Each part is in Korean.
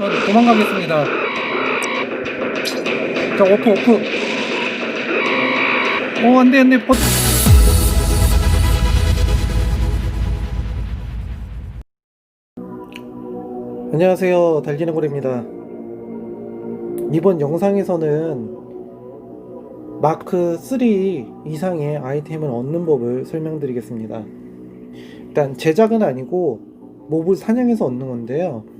전 도망가겠습니다. 자, 워프, 워프. 어, 안 돼, 안 돼. 버... 안녕하세요. 달리는 고래입니다. 이번 영상에서는 마크 3 이상의 아이템을 얻는 법을 설명드리겠습니다. 일단 제작은 아니고 몹을 사냥해서 얻는 건데요.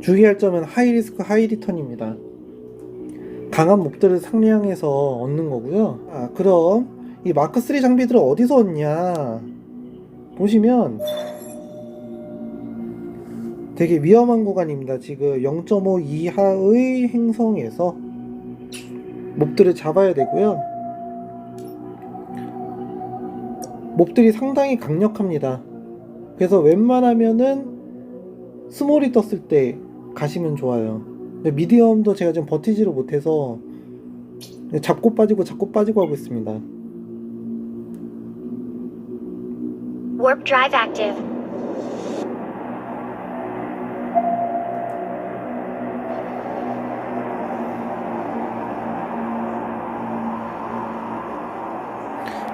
주의할 점은 하이 리스크 하이 리턴입니다. 강한 몹들을 상량해서 얻는 거고요. 아, 그럼 이 마크 3 장비들을 어디서 얻냐? 보시면 되게 위험한 구간입니다. 지금 0.5 이하의 행성에서 몹들을 잡아야 되고요. 몹들이 상당히 강력합니다. 그래서 웬만하면은 스몰이 떴을 때 가시면 좋아요. 근데 미디엄도 제가 지금 버티지를 못해서 잡고 빠지고 잡고 빠지고 하고 있습니다. Warp drive active.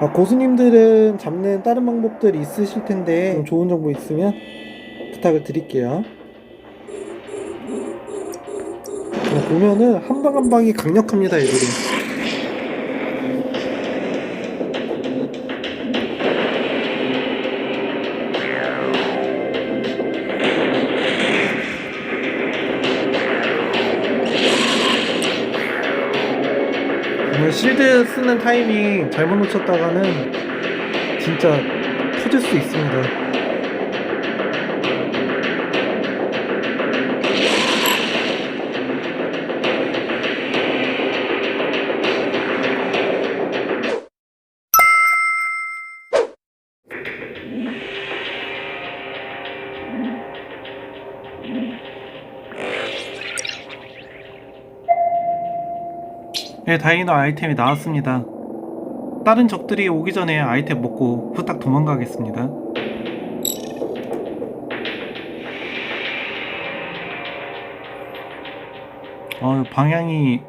아, 고수님들은 잡는 다른 방법들이 있으실 텐데 좀 좋은 정보 있으면 부탁을 드릴게요. 보면은 한 방 한 방이 강력합니다, 애들이. 실드 쓰는 타이밍 잘못 놓쳤다가는 진짜 터질 수 있습니다. 네, 다행히도 아이템이 나왔습니다. 다른 적들이 오기 전에 아이템 먹고 후딱 도망가겠습니다. 어, 방향이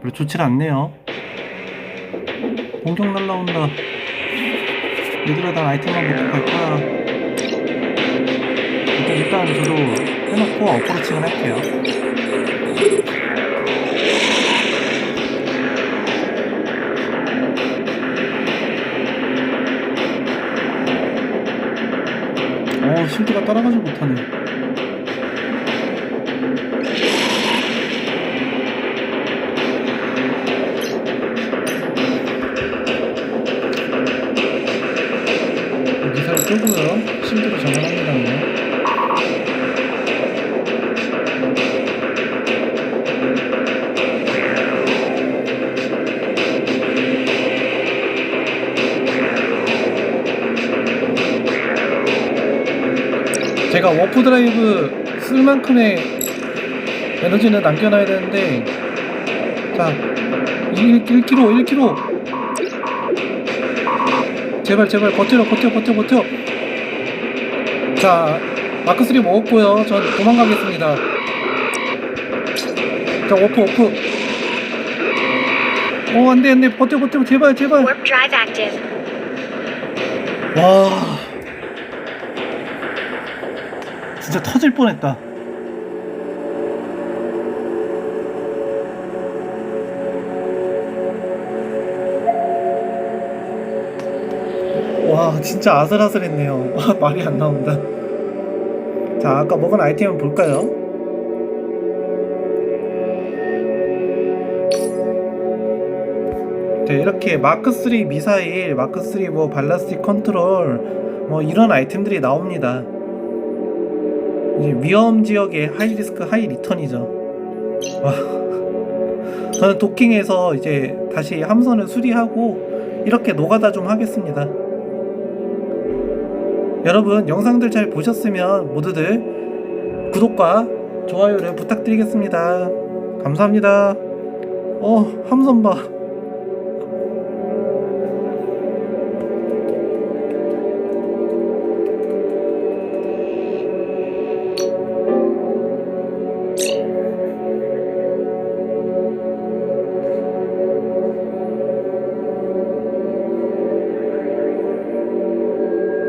별로 좋질 않네요. 공격 날라온다. 얘들아, 난 아이템만 먹고 갈 거야. 일단, 일단 저도 해놓고 어프로칭을 할게요. 어, 실드가 따라가지 못하네. 제가 워프 드라이브 쓸 만큼의 에너지는 남겨놔야 되는데 자 1, 1kg 1kg 제발 제발 버텨라 버텨 버텨 버텨. 자 마크3 먹었고요. 전 도망가겠습니다. 자 워프 워프. 어 안돼 안돼. 버텨 버텨 제발 제발. 와 진짜 터질 뻔했다. 와 진짜 아슬아슬했네요. 말이 안 나온다. 자 아까 먹은 아이템 한번 볼까요? 네, 이렇게 마크3 미사일, 마크3 뭐 발라스틱 컨트롤 뭐 이런 아이템들이 나옵니다. 이제 위험 지역의 하이 리스크 하이 리턴이죠. 와. 저는 도킹해서 이제 다시 함선을 수리하고 이렇게 노가다 좀 하겠습니다. 여러분 영상들 잘 보셨으면 모두들 구독과 좋아요를 부탁드리겠습니다. 감사합니다. 어, 함선 봐.